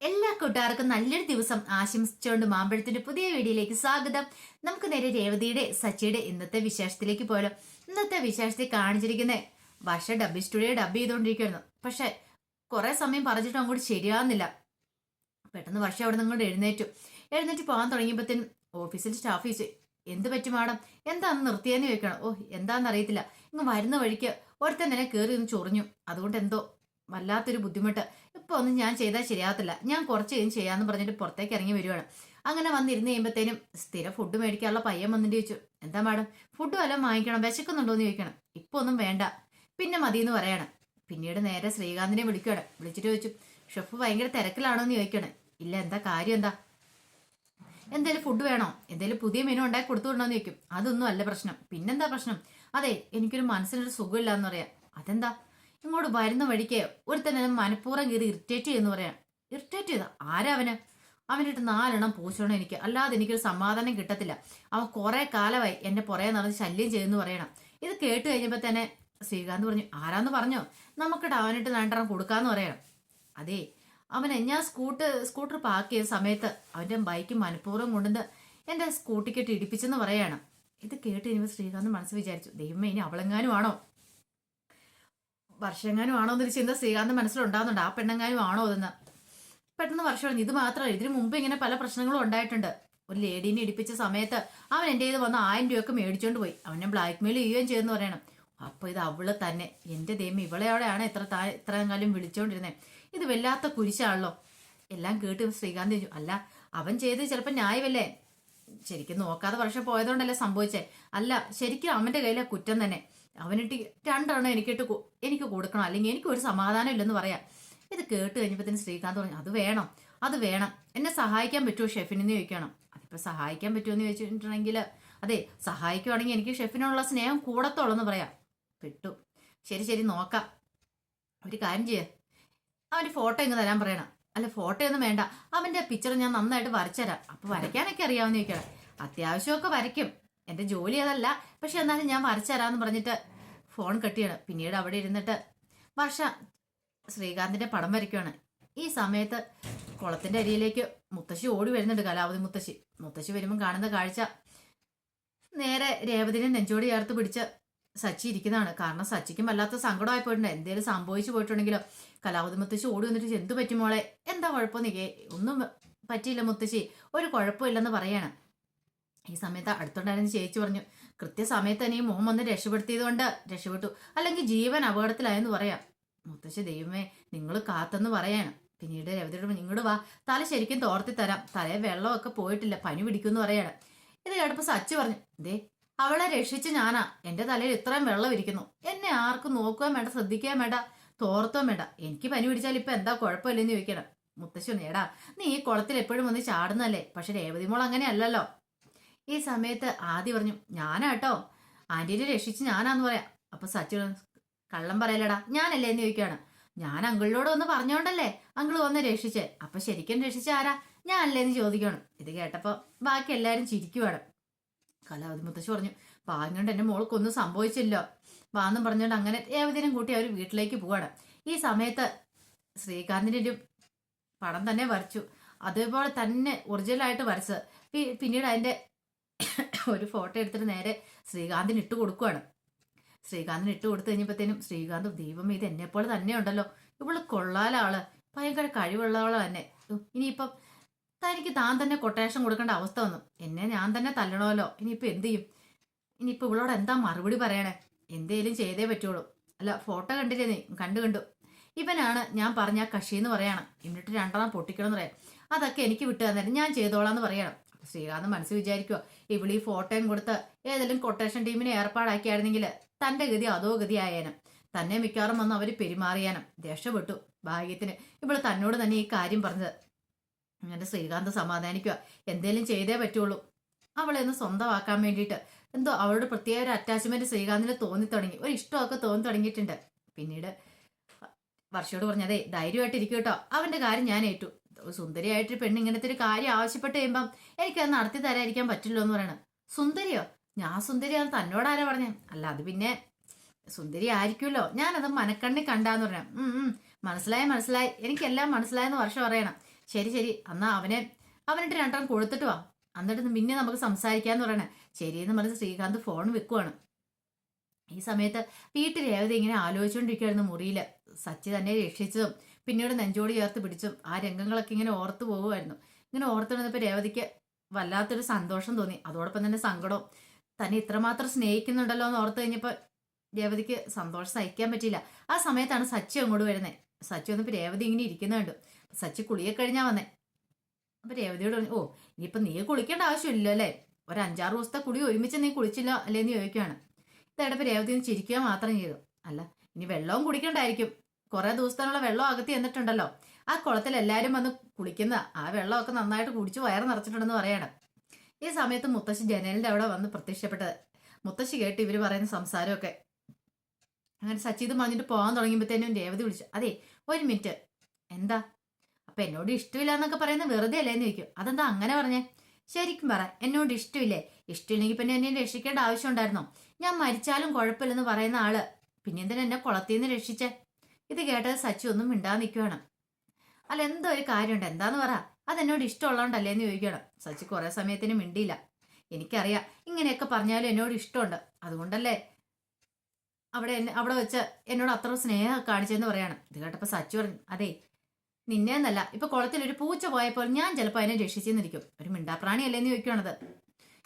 എല്ലാ കൂട്ടുകാർക്കും നല്ലൊരു ദിവസം ആശംസിച്ചുകൊണ്ട് മാമ്പഴത്തിന്റെ പുതിയ വീഡിയോയിലേക്ക് സ്വാഗതം. നമുക്ക് നേരെ രേവതിയുടെ സച്ചിയുടെ ഇന്നത്തെ വിശേഷത്തിലേക്ക് പോയാലോ ഇന്നത്തെ വിശേഷത്തിൽ കാണിച്ചിരിക്കുന്ന വർഷ ഡബ് സ്റ്റുഡിയോ ഡബ് ചെയ്തുകൊണ്ടിരിക്കുന്നു. പക്ഷെ കുറെ സമയം പറഞ്ഞിട്ട് അങ്ങോട്ട് ശരിയാവുന്നില്ല. പെട്ടെന്ന് വർഷം അവിടെ നിന്ന് എഴുന്നേറ്റു. എഴുന്നേറ്റ് പോകാൻ തുടങ്ങിയപ്പോഴത്തേനും ഓഫീസിൽ സ്റ്റാഫ് ചോദിച്ചു എന്ത് പറ്റും മാഡം? എന്താന്ന് നിർത്തിയെന്ന് ചോദിക്കണം. ഓ എന്താണെന്ന് അറിയത്തില്ല ഇങ്ങ് വരുന്ന വഴിക്ക് ഒരുത്തൻ എന്നെ കയറി ഒന്ന് ചൊറിഞ്ഞു. അതുകൊണ്ട് എന്തോ വല്ലാത്തൊരു ബുദ്ധിമുട്ട്. ഇപ്പൊ ഒന്നും ഞാൻ ചെയ്താൽ ശരിയാകത്തില്ല ഞാൻ കുറച്ച് കഴിഞ്ഞ് ചെയ്യാന്ന് പറഞ്ഞിട്ട് പുറത്തേക്ക് ഇറങ്ങി വരുവാണ്. അങ്ങനെ വന്നിരുന്ന് കഴിയുമ്പോഴത്തേനും സ്ഥിരം ഫുഡ് മേടിക്കാനുള്ള പയ്യൻ വന്നിട്ട് ചോദിച്ചു എന്താ മാഡം ഫുഡ് വല്ലതും വാങ്ങിക്കണം? വിശക്കുന്നുണ്ടോ എന്ന് ചോദിക്കണം. ഇപ്പൊ ഒന്നും വേണ്ട. പിന്നെ മതി എന്ന് പറയണം. പിന്നീട് നേരെ ശ്രീകാന്തിനെ വിളിക്കുകയാണ്. വിളിച്ചിട്ട് ചോദിച്ചു ഷെഫ് ഭയങ്കര തിരക്കിലാണോ എന്ന് ചോദിക്കണേ. ഇല്ല എന്താ കാര്യം എന്താ? എന്തേലും ഫുഡ് വേണോ? എന്തേലും പുതിയ മെനു ഉണ്ടാക്കി കൊടുത്തു വിടണമെന്ന് ചോദിക്കും. അതൊന്നും അല്ല പ്രശ്നം. പിന്നെന്താ പ്രശ്നം? അതെ എനിക്കൊരു മനസ്സിനൊരു സുഖമില്ല എന്ന് പറയാം. അതെന്താ? ഇങ്ങോട്ട് വരുന്ന വഴിക്ക് ഒരുത്തന്നെ മനഃപൂർവം കയറി ഇറിറ്റേറ്റ് ചെയ്യുന്നു പറയാം. ഇറിറ്റേറ്റ് ചെയ്ത? ആരാ അവന്? അവനിട്ട് നാലെണ്ണം പൂച്ചണം എനിക്ക്? അല്ലാതെ എനിക്കൊരു സമാധാനം കിട്ടത്തില്ല. അവൻ കുറെ കാലമായി എന്നെ പുറകെ നടന്ന് ശല്യം ചെയ്യുന്നു പറയണം. ഇത് കേട്ട് കഴിഞ്ഞപ്പോൾ തന്നെ ശ്രീകാന്ത് പറഞ്ഞു ആരാന്ന് പറഞ്ഞോ? നമുക്കിട്ട് അവനിട്ട് രണ്ടെണ്ണം കൊടുക്കാന്ന് പറയണം. അതെ അവനെ ഞാൻ സ്കൂട്ട് സ്കൂട്ടർ പാർക്ക് ചെയ്ത സമയത്ത് അവന്റെ ബൈക്ക് മനഃപൂർവം കൊണ്ടുവന്ന് എന്റെ സ്കൂട്ടിക്കിട്ട് ഇടിപ്പിച്ചെന്ന് പറയാണ്. ഇത് കേട്ട് കഴിയുമ്പോൾ ശ്രീകാന്ത് മനസ്സ് വിചാരിച്ചു ദൈവമേ ഇനി അവളെങ്ങാനും ആണോ? വർഷെങ്ങാനും ആണോ എന്നൊരു ചിന്ത ശ്രീകാന്ത് മനസ്സിലുണ്ടാകുന്നുണ്ട് ആ പെണ്ണെങ്ങാനും ആണോ അതെന്ന് പെട്ടെന്ന് വർഷം പറഞ്ഞു ഇത് മാത്രമല്ല ഇതിനു മുമ്പ് ഇങ്ങനെ പല പ്രശ്നങ്ങളും ഉണ്ടായിട്ടുണ്ട്. ഒരു ലേഡീനെ ഇടിപ്പിച്ച സമയത്ത് അവൻ എന്റെ ഇത് വന്ന് ആയിരം രൂപയൊക്കെ മേടിച്ചോണ്ട് പോയി. അവനെ ബ്ലാക്ക് മെയിൽ ചെയ്യുകയും ചെയ്യുമെന്ന് പറയണം. അപ്പോൾ ഇത് അവൾ തന്നെ. എന്റെ ദൈവം ഇവളെയോടെയാണ് ഇത്ര താ ഇത്രയും കാലം വിളിച്ചോണ്ടിരുന്നത് ഇത് വല്ലാത്ത കുരിശാണല്ലോ. എല്ലാം കേട്ട് ശ്രീകാന്ത് ചോദിച്ചു അല്ല അവൻ ചെയ്ത് ചിലപ്പോൾ ന്യായമല്ലേ? ശരിക്കും നോക്കാതെ വർഷം പോയതുകൊണ്ടല്ലേ സംഭവിച്ചേ? അല്ല ശരിക്കും അവന്റെ കയ്യിലെ കുറ്റം തന്നെ. അവനിട്ട് രണ്ടെണ്ണം എനിക്കിട്ട് എനിക്ക് കൊടുക്കണം. അല്ലെങ്കിൽ എനിക്ക് ഒരു സമാധാനം ഇല്ലെന്ന് പറയാം ഇത് കേട്ട് കഴിഞ്ഞപ്പോഴത്തേന് ശ്രീകാന്ത് പറഞ്ഞു അത് വേണം അത് വേണം. എന്നെ സഹായിക്കാൻ പറ്റുമോ ഷെഫിനെന്ന് ചോദിക്കണം. അതിപ്പോൾ സഹായിക്കാൻ പറ്റുമോ എന്ന് ചോദിച്ചിട്ടുണ്ടെങ്കിൽ അതെ സഹായിക്കുവാണെങ്കിൽ എനിക്ക് ഷെഫിനോടുള്ള സ്നേഹം കൂടത്തോളം എന്ന് പറയാം. പെട്ടു. ശരി ശരി നോക്കാം. ഒരു കാര്യം ചെയ്യ. അവന്റെ ഫോട്ടോ ഇങ്ങ് തരാൻ പറയണം. അല്ല ഫോട്ടോ ഒന്നും വേണ്ട. അവന്റെ പിക്ചർ ഞാൻ നന്നായിട്ട് വരച്ചുതരാം. അപ്പോൾ വരയ്ക്കാനൊക്കെ അറിയാവുന്ന ചോദിക്കണം അത്യാവശ്യമൊക്കെ വരയ്ക്കും. എന്റെ ജോലി അതല്ല. പക്ഷെ എന്നാലും ഞാൻ വരച്ചുതരാന്ന് പറഞ്ഞിട്ട് ഫോൺ കെട്ടിയാണ്. പിന്നീട് അവിടെ ഇരുന്നിട്ട് വർഷ ശ്രീകാന്തിന്റെ പടം വരയ്ക്കുവാണ്. ഈ സമയത്ത് കുളത്തിന്റെ അരിയിലേക്ക് മുത്തശ്ശി ഓടി വരുന്നുണ്ട് കലാവതി മുത്തശ്ശി. മുത്തശ്ശി വരുമ്പോൾ കാണുന്ന കാഴ്ച നേരെ രേവതിനെ നെഞ്ചോട് ചേർത്ത് പിടിച്ച് സച്ചി ഇരിക്കുന്നതാണ്. കാരണം സച്ചിക്കും വല്ലാത്ത സങ്കടമായി പോയിട്ടുണ്ട്. എന്തേലും സംഭവിച്ചു പോയിട്ടുണ്ടെങ്കിലോ കലാവതി മുത്തശ്ശി ഓടി വന്നിട്ട് എന്ത് പറ്റുമോളെ എന്താ കുഴപ്പമൊന്നും ഒന്നും പറ്റിയില്ല മുത്തശ്ശി. ഒരു കുഴപ്പമില്ലെന്ന് പറയാണ്. ഈ സമയത്ത് അടുത്തുണ്ടായിരുന്ന ചേച്ചി പറഞ്ഞു കൃത്യസമയത്ത് തന്നെ ഈ മോൻ വന്ന് രക്ഷപ്പെടുത്തിയത് കൊണ്ട് രക്ഷപ്പെട്ടു. അല്ലെങ്കിൽ ജീവൻ അപകടത്തിലായെന്ന് പറയാം. മുത്തശ്ശി ദൈവമേ നിങ്ങൾ കാത്തെന്ന് പറയാണ്. പിന്നീട് രവതിയോട് നിങ്ങോട് വാ തല ശരിക്കും തോർത്തി തരാം. തലയെ വെള്ളമൊക്കെ പോയിട്ടില്ല പനി പിടിക്കുമെന്ന് പറയാണ്. ഇത് കേട്ടപ്പോൾ സച്ചു പറഞ്ഞു ദേ അവളെ രക്ഷിച്ച് ഞാനാ. എന്റെ തലയിൽ ഇത്രയും വെള്ളം ഇരിക്കുന്നു. എന്നെ ആർക്കും നോക്കുകയും വേണ്ട ശ്രദ്ധിക്കുകയും വേണ്ട തോർത്തോ വേണ്ട. എനിക്ക് പനി പിടിച്ചാൽ ഇപ്പൊ എന്താ കുഴപ്പമില്ലെന്ന് ചോദിക്കണം. മുത്തശ്ശി എടാ നീ ഈ കുളത്തിൽ എപ്പോഴും വന്ന് ചാടുന്നല്ലേ പക്ഷെ രേവതി മോൾ അങ്ങനെയല്ലല്ലോ. ഈ സമയത്ത് ആദ്യ പറഞ്ഞു ഞാനാട്ടോ ആന്റീനെ രക്ഷിച്ച് ഞാനാന്ന് പറയാം. അപ്പൊ സച്ചി കള്ളം പറയലടാ ഞാനല്ലേ? എന്ന് ചോദിക്കുകയാണ്. ഞാൻ അങ്കിളിനോട് ഒന്ന് പറഞ്ഞോണ്ടല്ലേ അങ്കിൾ വന്ന് രക്ഷിച്ചേ? അപ്പൊ ശരിക്കും രക്ഷിച്ച ആരാ? ഞാനല്ലേ? എന്ന് ചോദിക്കണം ഇത് കേട്ടപ്പോ ബാക്കി എല്ലാരും ചിരിക്കുവാണ്. കലാവതി മുത്തശ്ശി പറഞ്ഞു പാവം എന്റെ മോൾക്കൊന്നും സംഭവിച്ചില്ലോ വാന്നും പറഞ്ഞുകൊണ്ട് അങ്ങനെ ഏവതിനും കൂട്ടി അവർ വീട്ടിലേക്ക് പോവാണ്. ഈ സമയത്ത് ശ്രീകാന്തിന്റെ ഒരു പടം തന്നെ വരച്ചു. അതേപോലെ തന്നെ ഒറിജിനൽ ആയിട്ട് വരച്ച് പിന്നീട് അതിന്റെ ഒരു ഫോട്ടോ എടുത്തിട്ട് നേരെ ശ്രീകാന്തിന് ഇട്ട് കൊടുക്കുവാണ്. ശ്രീകാന്തിന് ഇട്ട് കൊടുത്തു കഴിഞ്ഞപ്പോഴത്തേനും ശ്രീകാന്ത് ദൈവം ഇത് എന്നെപ്പോലെ തന്നെ ഉണ്ടല്ലോ ഇവൾ കൊള്ളാലാൾ. ഭയങ്കര കഴിവുള്ളവൾ തന്നെ. ഇനിയിപ്പം തനിക്ക് താൻ തന്നെ കൊട്ടേഷൻ കൊടുക്കേണ്ട അവസ്ഥ വന്നു. എന്നെ ഞാൻ തന്നെ തല്ലണമല്ലോ. ഇനിയിപ്പോൾ എന്ത് ചെയ്യും? ഇനിയിപ്പോൾ ഇവളോട് എന്താ മറുപടി പറയണേ? എന്തേലും ചെയ്തേ പറ്റുള്ളൂ. അല്ല ഫോട്ടോ കണ്ടില്ലേ നീ? കണ്ടു കണ്ടു. ഇവനാണ് ഞാൻ പറഞ്ഞ കക്ഷി എന്ന് പറയണം. എന്നിട്ട് രണ്ടെണ്ണം പൊട്ടിക്കണം എന്ന് പറയാം. അതൊക്കെ എനിക്ക് വിട്ടു തന്നേരം ഞാൻ ചെയ്തോളാം എന്ന് പറയണം. ശ്രീകാന്ത് മനസ്സിൽ വിചാരിക്കുക ഇവിളി ഫോട്ടോയും കൊടുത്ത് ഏതെങ്കിലും കൊട്ടേഷൻ ടീമിനെ ഏർപ്പാടാക്കിയായിരുന്നെങ്കിൽ തന്റെ ഗതി അതോ ഗതി ആയേനും തന്നെ മിക്കവാറും വന്ന് അവർ പെരുമാറിയാനും. രക്ഷപ്പെട്ടു ഭാഗ്യത്തിന്. ഇവൾ തന്നോട് തന്നെ ഈ കാര്യം പറഞ്ഞത്. അങ്ങനെ ശ്രീകാന്ത് സമാധാനിക്കുക എന്തേലും ചെയ്തേ പറ്റുള്ളൂ. അവളെ ഒന്ന് സ്വന്തമാക്കാൻ വേണ്ടിയിട്ട്. എന്തോ അവളുടെ പ്രത്യേക ഒരു അറ്റാച്ച്മെന്റ് ശ്രീകാന്തിന് തോന്നി തുടങ്ങി. ഒരു ഇഷ്ടമൊക്കെ തോന്നി തുടങ്ങിയിട്ടുണ്ട്. പിന്നീട് വർഷയോട് പറഞ്ഞതേ ധൈര്യമായിട്ടിരിക്കും കേട്ടോ. അവന്റെ കാര്യം ഞാൻ ഏറ്റു. ഒരു സുന്ദരിയായിട്ടൊരു പെണ്ണ് ഇങ്ങനത്തെ ഒരു കാര്യം ആവശ്യപ്പെട്ട് കഴിയുമ്പം എനിക്കത് നടത്തി തരാതിരിക്കാൻ പറ്റില്ലോ എന്ന് പറയണം സുന്ദരിയോ? ഞാൻ സുന്ദരിയാണ് തന്നോട് ആരാ പറഞ്ഞേ? അല്ല അത് പിന്നെ സുന്ദരി ആയിരിക്കുമല്ലോ. ഞാനത് മനക്കണ്ണി കണ്ടാന്ന് പറയാം മനസ്സിലായി മനസ്സിലായി. എനിക്കെല്ലാം മനസ്സിലായെന്ന് വർഷം പറയണം ശരി ശരി. എന്നാ അവനെ അവനിട്ട് രണ്ടെണ്ണം കൊടുത്തിട്ട് വാ. എന്നിട്ട് പിന്നെ നമുക്ക് സംസാരിക്കാന്ന് പറയണേ. ശരിയെന്ന് പറഞ്ഞ് ശ്രീകാന്ത് ഫോൺ വെക്കുവാണ്. ഈ സമയത്ത് വീട്ടിൽ രേവതി ഇങ്ങനെ ആലോചിച്ചുകൊണ്ടിരിക്കുകയായിരുന്നു മുറിയിൽ സച്ചി തന്നെ രക്ഷിച്ചതും പിന്നീട് നെഞ്ചോട് ചേർത്ത് പിടിച്ചും ആ രംഗങ്ങളൊക്കെ ഇങ്ങനെ ഓർത്തു പോകുമായിരുന്നു. ഇങ്ങനെ ഓർത്തു വന്നപ്പോൾ രേവതിക്ക് വല്ലാത്തൊരു സന്തോഷം തോന്നി. അതോടൊപ്പം തന്നെ സങ്കടവും. തന്നെ ഇത്രമാത്രം സ്നേഹിക്കുന്നുണ്ടല്ലോ എന്ന് ഓർത്ത് കഴിഞ്ഞപ്പോൾ രേവതിക്ക് സന്തോഷം സഹിക്കാൻ പറ്റിയില്ല. ആ സമയത്താണ് സച്ചി അങ്ങോട്ട് വരുന്നത് സച്ചി വന്നപ്പോൾ രേവതി ഇങ്ങനെ ഇരിക്കുന്നുണ്ട് സച്ചി കുളിയെ കഴിഞ്ഞാൽ വന്നേ. അപ്പൊ രേവതിയോട് പറഞ്ഞു ഓ ഇനിയിപ്പൊ നീ കുളിക്കേണ്ട ആവശ്യമില്ലല്ലോ അല്ലേ? ഒരു അഞ്ചാറ് ദിവസത്തെ കുളി ഒരുമിച്ച് നീ കുളിച്ചില്ല അല്ലേ? അല്ലേന്ന് ചോദിക്കുകയാണ് ഇതായിട്ടപ്പോൾ രേവതി ചിരിക്കുക മാത്രം ചെയ്തു. അല്ല ഇനി വെള്ളവും കുടിക്കണ്ടായിരിക്കും. കുറെ ദിവസത്തിനുള്ള വെള്ളം അകത്തി എന്നിട്ടുണ്ടല്ലോ. ആ കുളത്തിൽ എല്ലാവരും വന്ന് കുളിക്കുന്ന ആ വെള്ളമൊക്കെ നന്നായിട്ട് കുടിച്ച് വയറ് നിറച്ചിട്ടുണ്ടെന്ന് പറയണം. ഈ സമയത്ത് മുത്തശ്ശി ജനലിന്റെ അവിടെ വന്ന് പ്രത്യക്ഷപ്പെട്ടത്. മുത്തശ്ശി കേട്ട് ഇവർ പറയുന്ന സംസാരമൊക്കെ. അങ്ങനെ സച്ചിത് പറഞ്ഞിട്ട് പോകാൻ തുടങ്ങിയപ്പോഴത്തേനും രേവതി വിളിച്ചു. അതെ ഒരു മിനിറ്റ്. എന്താ? അപ്പൊ എന്നോട് ഇഷ്ടമില്ല എന്നൊക്കെ പറയുന്ന വെറുതെ അല്ലേന്ന് ചോദിക്കും. അതെന്താ അങ്ങനെ പറഞ്ഞേ? ശരിക്കും പറ എന്നോട് ഇഷ്ടമില്ലേ? ഇഷ്ടമില്ലെങ്കിൽ പിന്നെ എന്നെ രക്ഷിക്കേണ്ട ആവശ്യം ഉണ്ടായിരുന്നോ? ഞാൻ മരിച്ചാലും കുഴപ്പമില്ലെന്ന് പറയുന്ന ആൾ. പിന്നെ എന്നെ കുളത്തിൽ നിന്ന് രക്ഷിച്ചേ? ഇത് കേട്ടത് സച്ചു ഒന്നും മിണ്ടാ അല്ല എന്തോ ഒരു കാര്യമുണ്ട്. എന്താന്ന് പറ. അതെന്നോട് ഇഷ്ടമുള്ളതുകൊണ്ടല്ലേ എന്ന് ചോദിക്കണം സച്ചു കുറെ സമയത്തിന് മിണ്ടിയില്ല. എനിക്കറിയാം. ഇങ്ങനെയൊക്കെ പറഞ്ഞാലും എന്നോട് ഇഷ്ടമുണ്ട്. അതുകൊണ്ടല്ലേ അവിടെ അവിടെ വെച്ച് എന്നോട് അത്ര സ്നേഹം കാണിച്ചെന്ന് പറയാണ്. ഇത് കേട്ടപ്പോൾ സച്ചു പറഞ്ഞു അതെ നിന്നെ എന്നല്ല. ഇപ്പൊ കുളത്തിൽ ഒരു പൂച്ച പോയപ്പോൾ ഞാൻ ചിലപ്പോൾ അതിനെ രക്ഷിച്ചെന്നിരിക്കും. ഒരു മിണ്ടാപ്രാണിയല്ലേ എന്ന് ചോദിക്കുകയാണത്.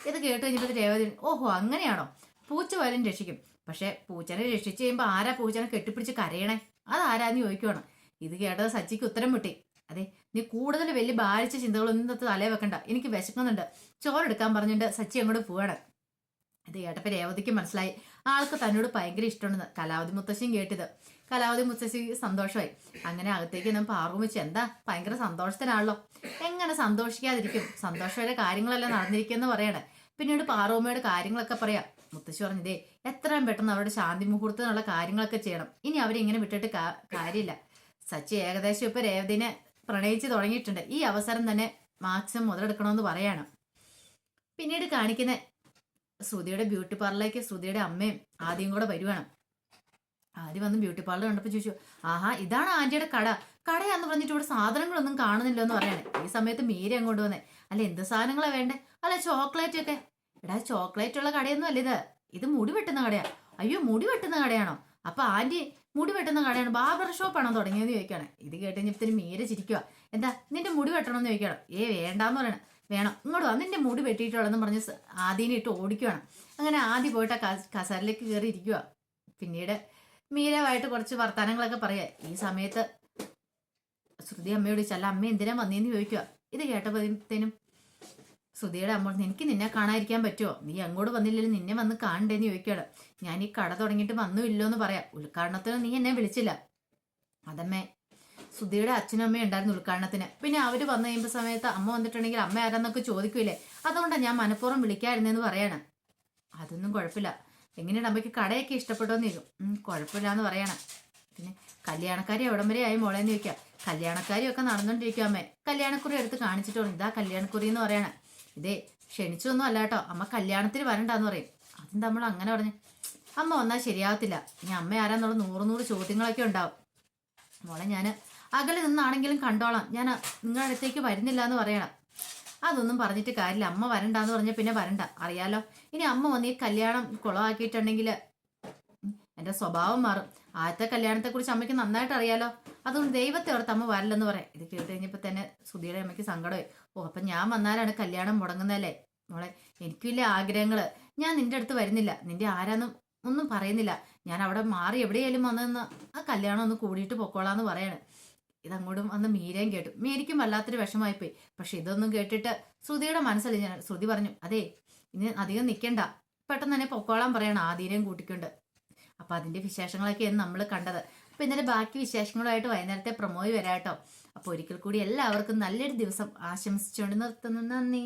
ഇത് കേട്ട് കഴിഞ്ഞപ്പോൾ രേവതി ഓഹോ അങ്ങനെയാണോ? പൂച്ച പോയാലും രക്ഷിക്കും. പക്ഷെ പൂച്ചനെ രക്ഷിച്ചു കഴിയുമ്പോൾ ആരാ പൂച്ചനെ കെട്ടിപ്പിടിച്ച് കരയണേ? അതാരാന്ന് ചോദിക്കുവാണ്. ഇത് കേട്ടത് സച്ചിക്ക് ഉത്തരം മുട്ടി. അതെ നീ കൂടുതൽ വലിയ ഭാരിച്ച ചിന്തകളൊന്നും ഇന്നത്തെ തലേ വെക്കണ്ട. എനിക്ക് വിശക്കുന്നുണ്ട്. ചോറെടുക്കാൻ പറഞ്ഞിട്ട് സച്ചി അങ്ങോട്ട് പോവാണ്. ഇത് കേട്ടപ്പോൾ രേവതിക്ക് മനസ്സിലായി. ആൾക്ക് തന്നോട് ഭയങ്കര ഇഷ്ടമുണ്ടെന്ന് കലാവതി മുത്തശ്ശിയും കേട്ടത്. കലാവതി മുത്തശ്ശി സന്തോഷമായി. അങ്ങനെ അകത്തേക്ക് ഞാൻ പാറും വെച്ച് എന്താ? ഭയങ്കര സന്തോഷത്തിനാണല്ലോ. എങ്ങനെ സന്തോഷിക്കാതിരിക്കും? സന്തോഷമായ കാര്യങ്ങളെല്ലാം നടന്നിരിക്കുമെന്ന് പറയണേ. പിന്നീട് പാർവമ്മയുടെ കാര്യങ്ങളൊക്കെ പറയാം. മുത്തശ്ശി പറഞ്ഞതേ എത്രയും പെട്ടെന്ന് അവരുടെ ശാന്തി മുഹൂർത്തത്തിനുള്ള കാര്യങ്ങളൊക്കെ ചെയ്യണം. ഇനി അവരെ ഇങ്ങനെ വിട്ടിട്ട് കാര്യമില്ല. സച്ചി ഏകദേശം ഇപ്പൊ രേവതിനെ പ്രണയിച്ച് തുടങ്ങിയിട്ടുണ്ട്. ഈ അവസരം തന്നെ മാക്സിമം മുതലെടുക്കണമെന്ന് പറയണം. പിന്നീട് കാണിക്കുന്ന ശ്രുതിയുടെ ബ്യൂട്ടി പാർലറിലേക്ക് ശ്രുതിയുടെ അമ്മയും ആദ്യം കൂടെ വരുവാണ്. ആദ്യം വന്ന് ബ്യൂട്ടി പാർലർ കണ്ടപ്പോൾ ചോദിച്ചു ആഹാ ഇതാണ് ആന്റിയുടെ കട. കടയാന്ന് പറഞ്ഞിട്ട് ഇവിടെ സാധനങ്ങളൊന്നും കാണുന്നില്ല എന്ന് പറയാണ്. ഈ സമയത്ത് മീര അങ്ങോട്ട് വന്നേ? അല്ല എന്ത് സാധനങ്ങളാണ് വേണ്ടേ? അല്ല ചോക്ലേറ്റ് ഒക്കെ. എടാ ചോക്ലേറ്റ് ഉള്ള കടയൊന്നും അല്ല ഇത്. ഇത് മുടി വെട്ടുന്ന കടയാ. അയ്യോ മുടി വെട്ടുന്ന കടയാണോ? അപ്പൊ ആന്റി മുടി വെട്ടുന്ന കടയാണ്. ബാർബർ ഷോപ്പാണോ തുടങ്ങിയെന്ന് ചോദിക്കുകയാണ്. ഇത് കേട്ട് ഇത്തിരി മീര ചിരിക്കുക എന്താ നിന്റെ മുടി വെട്ടണമെന്ന് ചോദിക്കണം ഏ വേണ്ടാന്ന് പറയണം. വേണം. ഇങ്ങോട്ട് വാ. നിന്റെ മുടി വെട്ടിയിട്ടുള്ളതെന്ന് പറഞ്ഞ് ആദ്യനെ ഇട്ട് ഓടിക്കുകയാണ് അങ്ങനെ ആദ്യം പോയിട്ട് കസേരയിലേക്ക് കയറി ഇരിക്കുക പിന്നീട് മീരവായിട്ട് കുറച്ച് വർത്തമാനങ്ങളൊക്കെ പറയുക ഈ സമയത്ത് ശ്രുതി അമ്മയോട് ചോദിച്ചു അമ്മ എന്തിനാ വന്നേന്ന് ചോദിക്കുക ഇത് കേട്ടപ്പോഴത്തേനും ശ്രുതിയുടെ അമ്മ എനിക്ക് നിന്നെ കാണാതിരിക്കാൻ പറ്റുമോ നീ അങ്ങോട്ട് വന്നില്ലെങ്കിൽ നിന്നെ വന്ന് കാണണ്ടേന്ന് ചോദിക്കുകയാണ്. ഞാൻ ഈ കട തുടങ്ങിയിട്ട് വന്നു എന്ന് പറയാം. ഉദ്ഘാടനത്തിന് നീ എന്നെ വിളിച്ചില്ല. അതമ്മേ സുധിയുടെ അച്ഛനും അമ്മയും ഉണ്ടായിരുന്നു ഉദ്ഘാടനത്തിന്. പിന്നെ അവർ വന്നു കഴിയുമ്പോൾ സമയത്ത് അമ്മ വന്നിട്ടുണ്ടെങ്കിൽ അമ്മ ആരാന്നൊക്കെ ചോദിക്കൂലേ? അതുകൊണ്ടാണ് ഞാൻ മനഃപൂർവം വിളിക്കായിരുന്നെന്ന് പറയാണ്. അതൊന്നും കുഴപ്പമില്ല. എങ്ങനെയാണ് അമ്മയ്ക്ക് കടയൊക്കെ ഇഷ്ടപ്പെട്ടോന്ന് ചോദിക്കും. കുഴപ്പമില്ല എന്ന് പറയണം. പിന്നെ കല്യാണക്കാരി എവിടം വരെ ആയി മോളേന്ന് ചോദിക്കാം. കല്യാണക്കാരിയൊക്കെ നടന്നുകൊണ്ടിരിക്കും അമ്മേ. കല്യാണക്കുറി എടുത്ത് കാണിച്ചിട്ടുണ്ട് ഇതാ കല്യാണക്കുറി എന്ന് പറയണ. ഇതേ ക്ഷണിച്ചൊന്നും അല്ല കേട്ടോ. അമ്മ കല്യാണത്തിന് വരണ്ടാന്ന് പറയും. അതും നമ്മൾ അങ്ങനെ പറഞ്ഞു? അമ്മ വന്നാൽ ശരിയാവത്തില്ല. ഇനി അമ്മ ആരാന്നുള്ള നൂറ് നൂറ് ചോദ്യങ്ങളൊക്കെ ഉണ്ടാവും. മോളെ ഞാൻ അകലെ നിന്നാണെങ്കിലും കണ്ടോളാം. ഞാൻ നിങ്ങളുടെ അടുത്തേക്ക് വരുന്നില്ല എന്ന് പറയണം. അതൊന്നും പറഞ്ഞിട്ട് കാര്യമില്ല. അമ്മ വരണ്ടാന്ന് പറഞ്ഞാൽ പിന്നെ വരണ്ട. അറിയാലോ? ഇനി അമ്മ വന്ന് ഈ കല്യാണം കുളമാക്കിയിട്ടുണ്ടെങ്കിൽ എന്റെ സ്വഭാവം മാറും. ആദ്യത്തെ കല്യാണത്തെ കുറിച്ച് അമ്മയ്ക്ക് നന്നായിട്ട് അറിയാലോ. അതുകൊണ്ട് ദൈവത്തെ ഓർത്ത് അമ്മ വരില്ലെന്ന് പറയാം. ഇത് കേട്ട് കഴിഞ്ഞപ്പോൾ തന്നെ സുധിയുടെ അമ്മയ്ക്ക് സങ്കടമായി. ഓ അപ്പം ഞാൻ വന്നാലാണ് കല്യാണം മുടങ്ങുന്നതല്ലേ? മോളെ എനിക്കില്ല ആഗ്രഹങ്ങൾ. ഞാൻ നിന്റെ അടുത്ത് വരുന്നില്ല. നിന്റെ ആരാന്നും ഒന്നും പറയുന്നില്ല. ഞാൻ അവിടെ മാറി എവിടെയായാലും വന്നതെന്ന് ആ കല്യാണം ഒന്ന് കൂടിയിട്ട് പൊക്കോളാന്ന് പറയാണ്. ഇതങ്ങോട്ടും അന്ന് മീരയും കേട്ടു. മീരയ്ക്കും വല്ലാത്തൊരു വിഷമായിപ്പോയി പക്ഷെ ഇതൊന്നും കേട്ടിട്ട് ശ്രുതിയുടെ മനസ്സിൽ ഞാൻ ശ്രുതി പറഞ്ഞു അതെ ഇനി അധികം നിൽക്കണ്ട പെട്ടെന്ന് തന്നെ പൊക്കോളാൻ പറയണം ആദ്യനെയും കൂട്ടിക്കൊണ്ട്. അപ്പൊ അതിന്റെ വിശേഷങ്ങളൊക്കെയാണ് നമ്മൾ കണ്ടത്. അപ്പോൾ ഇന്നലെ ബാക്കി വിശേഷങ്ങളുമായിട്ട് വൈകുന്നേരത്തെ പ്രൊമോയി വരാട്ടോ. അപ്പോൾ ഒരിക്കൽ കൂടി എല്ലാവർക്കും നല്ലൊരു ദിവസം ആശംസിച്ചുകൊണ്ട് നിർത്തുന്നു. നന്ദി.